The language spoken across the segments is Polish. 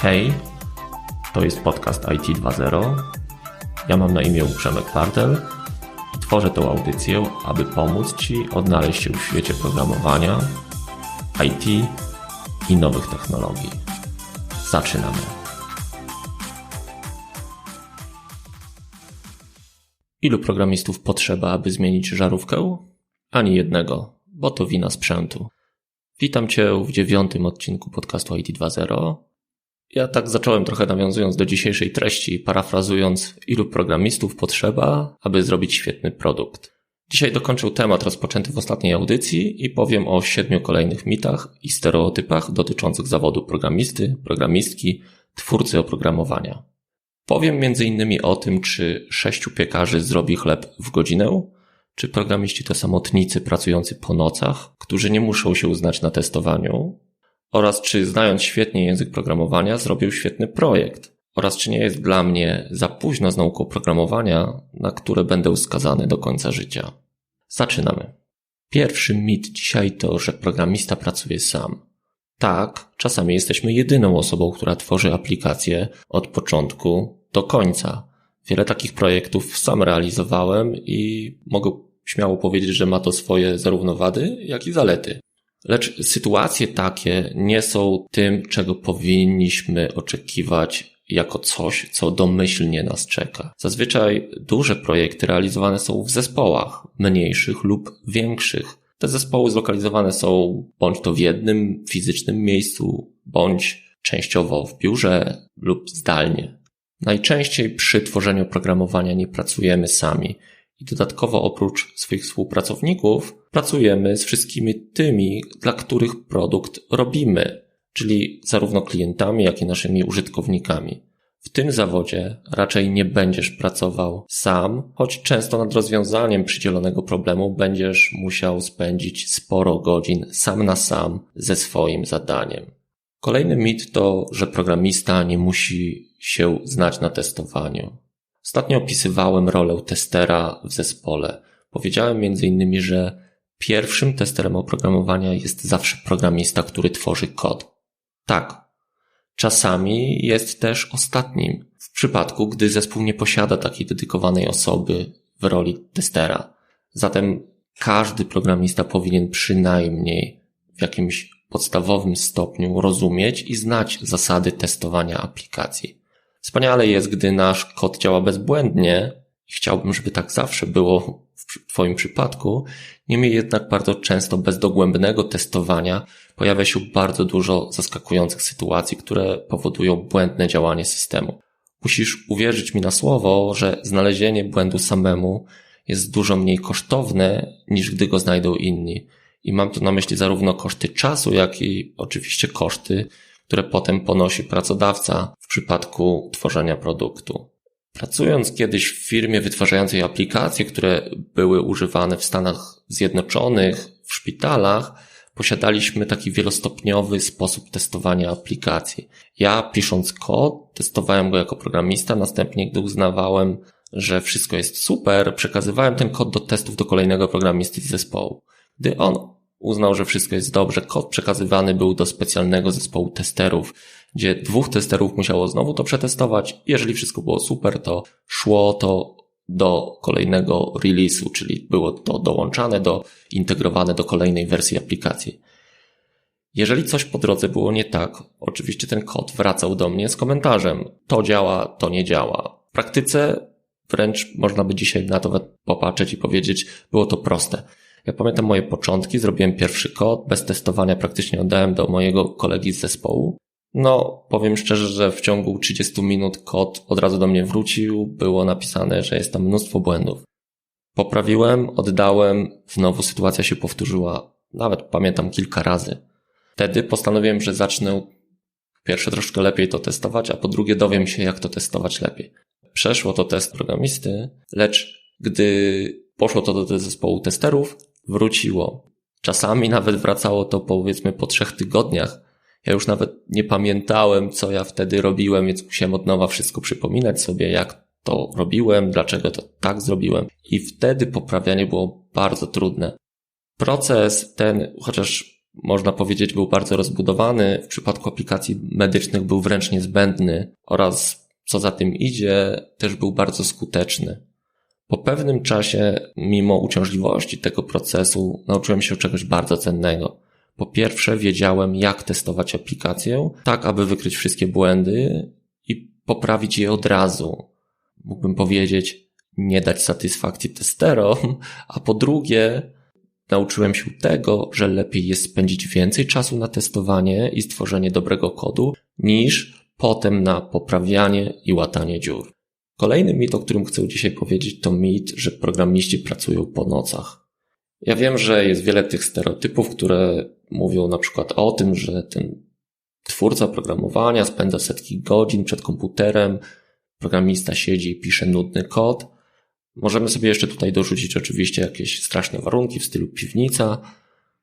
Hej, to jest podcast IT 2.0. Ja mam na imię Przemek Partel i tworzę tę audycję, aby pomóc Ci odnaleźć się w świecie programowania, IT i nowych technologii. Zaczynamy. Ilu programistów potrzeba, aby zmienić żarówkę? Ani jednego, bo to wina sprzętu. Witam Cię w dziewiątym odcinku podcastu IT 2.0. Ja tak zacząłem trochę nawiązując do dzisiejszej treści, parafrazując, ilu programistów potrzeba, aby zrobić świetny produkt. Dzisiaj dokończę temat rozpoczęty w ostatniej audycji i powiem o siedmiu kolejnych mitach i stereotypach dotyczących zawodu programisty, programistki, twórcy oprogramowania. Powiem m.in. o tym, czy sześciu piekarzy zrobi chleb w godzinę, czy programiści to samotnicy pracujący po nocach, którzy nie muszą się uznać na testowaniu, oraz czy znając świetnie język programowania zrobił świetny projekt, oraz czy nie jest dla mnie za późno z nauką programowania, na które będę skazany do końca życia. Zaczynamy. Pierwszy mit dzisiaj to, że programista pracuje sam. Tak, czasami jesteśmy jedyną osobą, która tworzy aplikację od początku do końca. Wiele takich projektów sam realizowałem i mogę śmiało powiedzieć, że ma to swoje zarówno wady, jak i zalety. Lecz sytuacje takie nie są tym, czego powinniśmy oczekiwać jako coś, co domyślnie nas czeka. Zazwyczaj duże projekty realizowane są w zespołach, mniejszych lub większych. Te zespoły zlokalizowane są bądź to w jednym fizycznym miejscu, bądź częściowo w biurze lub zdalnie. Najczęściej przy tworzeniu oprogramowania nie pracujemy sami i dodatkowo oprócz swoich współpracowników pracujemy z wszystkimi tymi, dla których produkt robimy, czyli zarówno klientami, jak i naszymi użytkownikami. W tym zawodzie raczej nie będziesz pracował sam, choć często nad rozwiązaniem przydzielonego problemu będziesz musiał spędzić sporo godzin sam na sam ze swoim zadaniem. Kolejny mit to, że programista nie musi się znać na testowaniu. Ostatnio opisywałem rolę testera w zespole. Powiedziałem m.in., że pierwszym testerem oprogramowania jest zawsze programista, który tworzy kod. Tak. Czasami jest też ostatnim, w przypadku, gdy zespół nie posiada takiej dedykowanej osoby w roli testera. Zatem każdy programista powinien przynajmniej w jakimś podstawowym stopniu rozumieć i znać zasady testowania aplikacji. Wspaniale jest, gdy nasz kod działa bezbłędnie i chciałbym, żeby tak zawsze było w Twoim przypadku. Niemniej jednak bardzo często bez dogłębnego testowania pojawia się bardzo dużo zaskakujących sytuacji, które powodują błędne działanie systemu. Musisz uwierzyć mi na słowo, że znalezienie błędu samemu jest dużo mniej kosztowne niż gdy go znajdą inni. I mam tu na myśli zarówno koszty czasu, jak i oczywiście koszty, które potem ponosi pracodawca w przypadku tworzenia produktu. Pracując kiedyś w firmie wytwarzającej aplikacje, które były używane w Stanach Zjednoczonych, w szpitalach, posiadaliśmy taki wielostopniowy sposób testowania aplikacji. Ja pisząc kod, testowałem go jako programista, następnie gdy uznawałem, że wszystko jest super, przekazywałem ten kod do testów do kolejnego programisty z zespołu. Gdy on uznał, że wszystko jest dobrze, kod przekazywany był do specjalnego zespołu testerów, gdzie dwóch testerów musiało znowu to przetestować. Jeżeli wszystko było super, to szło to do kolejnego release'u, czyli było to dołączane, do, integrowane do kolejnej wersji aplikacji. Jeżeli coś po drodze było nie tak, oczywiście ten kod wracał do mnie z komentarzem. To działa, to nie działa. W praktyce wręcz można by dzisiaj na to popatrzeć i powiedzieć, było to proste. Ja pamiętam moje początki, zrobiłem pierwszy kod, bez testowania praktycznie oddałem do mojego kolegi z zespołu. No, powiem szczerze, że w ciągu 30 minut kod od razu do mnie wrócił, było napisane, że jest tam mnóstwo błędów. Poprawiłem, oddałem, znowu sytuacja się powtórzyła, nawet pamiętam kilka razy. Wtedy postanowiłem, że zacznę pierwsze troszkę lepiej to testować, a po drugie dowiem się, jak to testować lepiej. Przeszło to test programisty, lecz gdy poszło to do zespołu testerów, wróciło. Czasami nawet wracało to powiedzmy po trzech tygodniach. Ja już nawet nie pamiętałem, co ja wtedy robiłem, więc musiałem od nowa wszystko przypominać sobie, jak to robiłem, dlaczego to tak zrobiłem. I wtedy poprawianie było bardzo trudne. Proces ten, chociaż można powiedzieć, był bardzo rozbudowany. W przypadku aplikacji medycznych był wręcz niezbędny oraz, co za tym idzie, też był bardzo skuteczny. Po pewnym czasie, mimo uciążliwości tego procesu, nauczyłem się czegoś bardzo cennego. Po pierwsze, wiedziałem, jak testować aplikację, tak aby wykryć wszystkie błędy i poprawić je od razu. Mógłbym powiedzieć, nie dać satysfakcji testerom, a po drugie, nauczyłem się tego, że lepiej jest spędzić więcej czasu na testowanie i stworzenie dobrego kodu, niż potem na poprawianie i łatanie dziur. Kolejny mit, o którym chcę dzisiaj powiedzieć, to mit, że programiści pracują po nocach. Ja wiem, że jest wiele tych stereotypów, które mówią na przykład o tym, że ten twórca programowania spędza setki godzin przed komputerem, programista siedzi i pisze nudny kod. Możemy sobie jeszcze tutaj dorzucić oczywiście jakieś straszne warunki w stylu piwnica,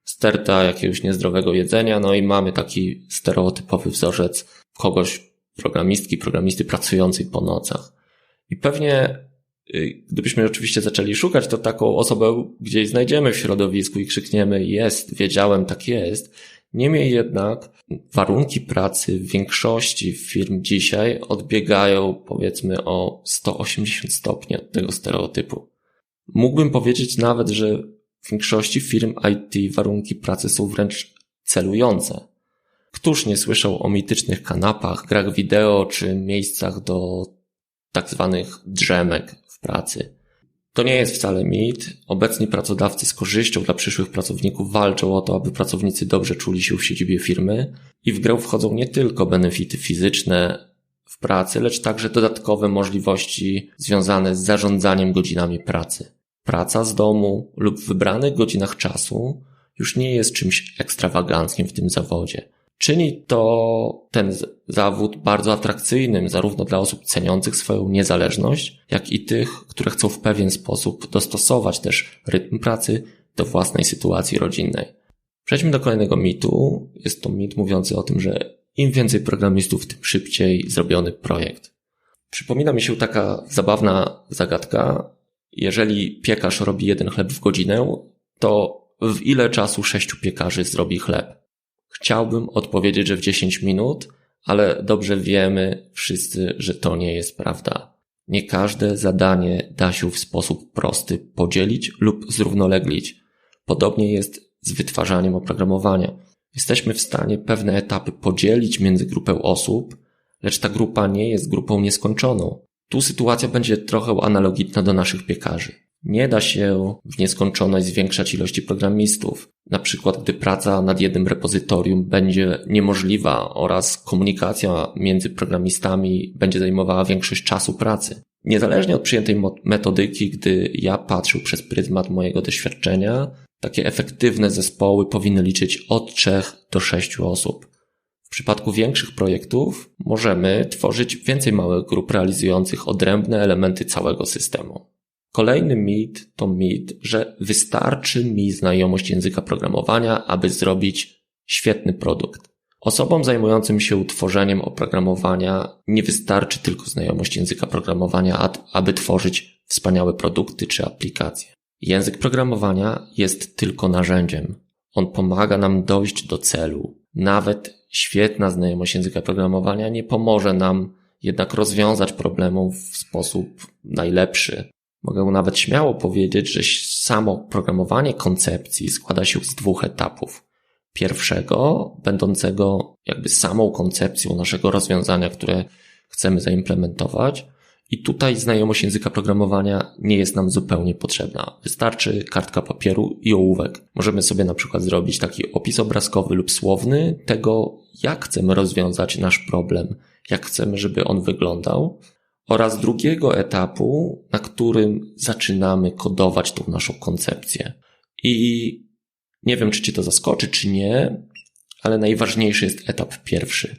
sterta jakiegoś niezdrowego jedzenia, no i mamy taki stereotypowy wzorzec kogoś, programistki, programisty pracującej po nocach. I pewnie y, gdybyśmy oczywiście zaczęli szukać, to taką osobę gdzieś znajdziemy w środowisku i krzykniemy jest, wiedziałem, tak jest. Niemniej jednak warunki pracy w większości firm dzisiaj odbiegają powiedzmy o 180 stopni od tego stereotypu. Mógłbym powiedzieć nawet, że w większości firm IT warunki pracy są wręcz celujące. Któż nie słyszał o mitycznych kanapach, grach wideo czy miejscach do tak zwanych drzemek w pracy. To nie jest wcale mit. Obecni pracodawcy z korzyścią dla przyszłych pracowników walczą o to, aby pracownicy dobrze czuli się w siedzibie firmy i w grę wchodzą nie tylko benefity fizyczne w pracy, lecz także dodatkowe możliwości związane z zarządzaniem godzinami pracy. Praca z domu lub w wybranych godzinach czasu już nie jest czymś ekstrawaganckim w tym zawodzie. Czyni to ten zawód bardzo atrakcyjnym zarówno dla osób ceniących swoją niezależność, jak i tych, które chcą w pewien sposób dostosować też rytm pracy do własnej sytuacji rodzinnej. Przejdźmy do kolejnego mitu. Jest to mit mówiący o tym, że im więcej programistów, tym szybciej zrobiony projekt. Przypomina mi się taka zabawna zagadka. Jeżeli piekarz robi jeden chleb w godzinę, to w ile czasu sześciu piekarzy zrobi chleb? Chciałbym odpowiedzieć, że w 10 minut, ale dobrze wiemy wszyscy, że to nie jest prawda. Nie każde zadanie da się w sposób prosty podzielić lub zrównoleglić. Podobnie jest z wytwarzaniem oprogramowania. Jesteśmy w stanie pewne etapy podzielić między grupę osób, lecz ta grupa nie jest grupą nieskończoną. Tu sytuacja będzie trochę analogiczna do naszych piekarzy. Nie da się w nieskończoność zwiększać ilości programistów. Na przykład, gdy praca nad jednym repozytorium będzie niemożliwa oraz komunikacja między programistami będzie zajmowała większość czasu pracy. Niezależnie od przyjętej metodyki, gdy ja patrzę przez pryzmat mojego doświadczenia, takie efektywne zespoły powinny liczyć od 3 do 6 osób. W przypadku większych projektów możemy tworzyć więcej małych grup realizujących odrębne elementy całego systemu. Kolejny mit to mit, że wystarczy mi znajomość języka programowania, aby zrobić świetny produkt. Osobom zajmującym się tworzeniem oprogramowania nie wystarczy tylko znajomość języka programowania, aby tworzyć wspaniałe produkty czy aplikacje. Język programowania jest tylko narzędziem. On pomaga nam dojść do celu. Nawet świetna znajomość języka programowania nie pomoże nam jednak rozwiązać problemów w sposób najlepszy. Mogę nawet śmiało powiedzieć, że samo programowanie koncepcji składa się z dwóch etapów. Pierwszego, będącego jakby samą koncepcją naszego rozwiązania, które chcemy zaimplementować. I tutaj znajomość języka programowania nie jest nam zupełnie potrzebna. Wystarczy kartka papieru i ołówek. Możemy sobie na przykład zrobić taki opis obrazkowy lub słowny tego, jak chcemy rozwiązać nasz problem, jak chcemy, żeby on wyglądał oraz drugiego etapu, na którym zaczynamy kodować tą naszą koncepcję. I nie wiem, czy Cię to zaskoczy, czy nie, ale najważniejszy jest etap pierwszy.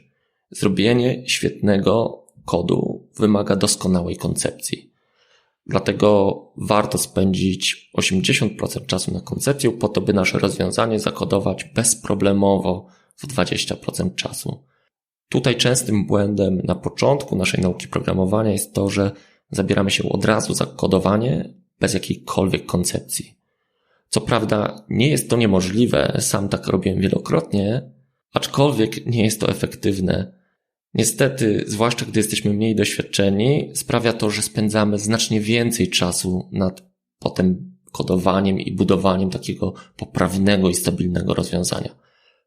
Zrobienie świetnego kodu wymaga doskonałej koncepcji. Dlatego warto spędzić 80% czasu na koncepcję po to, by nasze rozwiązanie zakodować bezproblemowo w 20% czasu. Tutaj częstym błędem na początku naszej nauki programowania jest to, że zabieramy się od razu za kodowanie bez jakiejkolwiek koncepcji. Co prawda nie jest to niemożliwe, sam tak robiłem wielokrotnie, aczkolwiek nie jest to efektywne. Niestety, zwłaszcza gdy jesteśmy mniej doświadczeni, sprawia to, że spędzamy znacznie więcej czasu nad potem kodowaniem i budowaniem takiego poprawnego i stabilnego rozwiązania.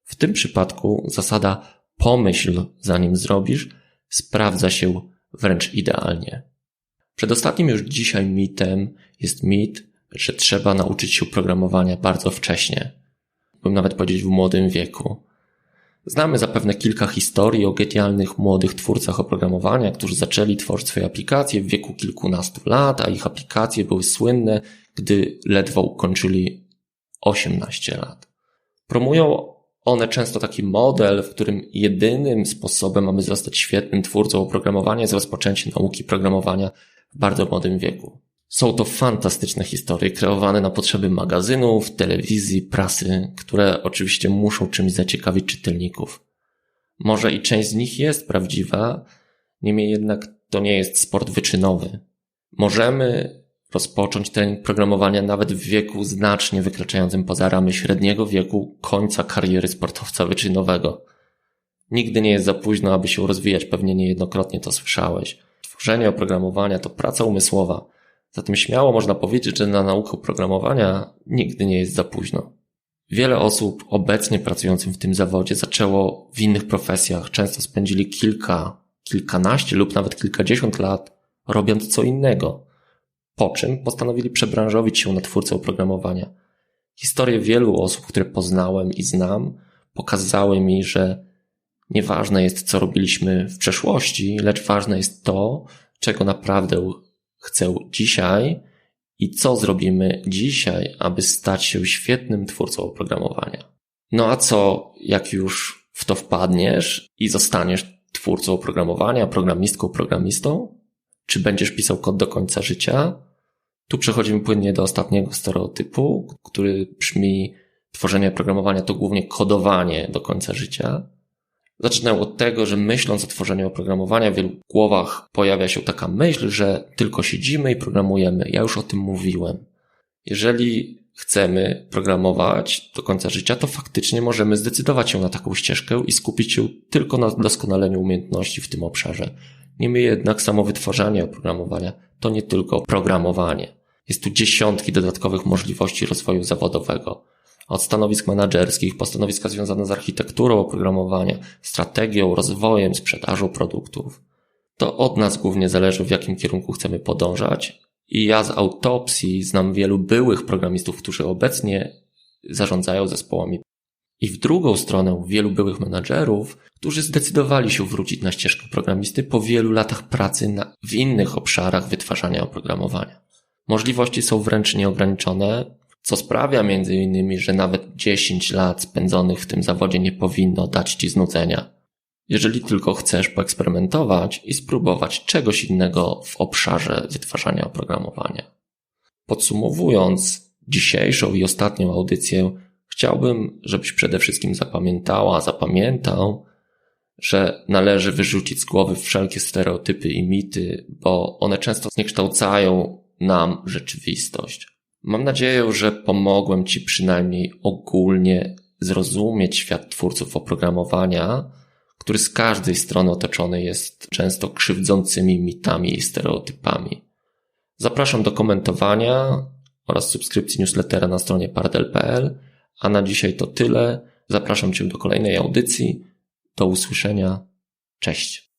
W tym przypadku zasada pomyśl zanim zrobisz sprawdza się wręcz idealnie. Przedostatnim już dzisiaj mitem jest mit, że trzeba nauczyć się programowania bardzo wcześnie. Bym nawet powiedzieć w młodym wieku. Znamy zapewne kilka historii o genialnych młodych twórcach oprogramowania, którzy zaczęli tworzyć swoje aplikacje w wieku kilkunastu lat, a ich aplikacje były słynne, gdy ledwo ukończyli 18 lat. Promują one często taki model, w którym jedynym sposobem, aby zostać świetnym twórcą oprogramowania jest rozpoczęcie nauki programowania w bardzo młodym wieku. Są to fantastyczne historie kreowane na potrzeby magazynów, telewizji, prasy, które oczywiście muszą czymś zaciekawić czytelników. Może i część z nich jest prawdziwa, niemniej jednak to nie jest sport wyczynowy. Możemy rozpocząć trening programowania nawet w wieku znacznie wykraczającym poza ramy średniego wieku końca kariery sportowca wyczynowego. Nigdy nie jest za późno, aby się rozwijać, pewnie niejednokrotnie to słyszałeś. Tworzenie oprogramowania to praca umysłowa, zatem śmiało można powiedzieć, że na naukę programowania nigdy nie jest za późno. Wiele osób obecnie pracujących w tym zawodzie zaczęło w innych profesjach, często spędzili kilka, kilkanaście lub nawet kilkadziesiąt lat robiąc co innego – po czym postanowili przebranżowić się na twórcę oprogramowania. Historie wielu osób, które poznałem i znam, pokazały mi, że nieważne jest, co robiliśmy w przeszłości, lecz ważne jest to, czego naprawdę chcę dzisiaj i co zrobimy dzisiaj, aby stać się świetnym twórcą oprogramowania. No a co, jak już w to wpadniesz i zostaniesz twórcą oprogramowania, programistką, programistą? Czy będziesz pisał kod do końca życia? Tu przechodzimy płynnie do ostatniego stereotypu, który brzmi tworzenie oprogramowania to głównie kodowanie do końca życia. Zaczynam od tego, że myśląc o tworzeniu oprogramowania, w wielu głowach pojawia się taka myśl, że tylko siedzimy i programujemy. Ja już o tym mówiłem. Jeżeli chcemy programować do końca życia, to faktycznie możemy zdecydować się na taką ścieżkę i skupić się tylko na doskonaleniu umiejętności w tym obszarze. Niemniej jednak samo wytwarzanie oprogramowania to nie tylko programowanie. Jest tu dziesiątki dodatkowych możliwości rozwoju zawodowego. Od stanowisk menedżerskich po stanowiska związane z architekturą oprogramowania, strategią, rozwojem, sprzedażą produktów. To od nas głównie zależy, w jakim kierunku chcemy podążać. I ja z autopsji znam wielu byłych programistów, którzy obecnie zarządzają zespołami. I w drugą stronę wielu byłych menadżerów, którzy zdecydowali się wrócić na ścieżkę programisty po wielu latach pracy na, w innych obszarach wytwarzania oprogramowania. Możliwości są wręcz nieograniczone, co sprawia między innymi, że nawet 10 lat spędzonych w tym zawodzie nie powinno dać ci znudzenia. Jeżeli tylko chcesz poeksperymentować i spróbować czegoś innego w obszarze wytwarzania oprogramowania. Podsumowując dzisiejszą i ostatnią audycję, chciałbym, żebyś przede wszystkim zapamiętała, zapamiętał, że należy wyrzucić z głowy wszelkie stereotypy i mity, bo one często zniekształcają nam rzeczywistość. Mam nadzieję, że pomogłem Ci przynajmniej ogólnie zrozumieć świat twórców oprogramowania, który z każdej strony otoczony jest często krzywdzącymi mitami i stereotypami. Zapraszam do komentowania oraz subskrypcji newslettera na stronie pardel.pl, a na dzisiaj to tyle. Zapraszam Cię do kolejnej audycji. Do usłyszenia. Cześć.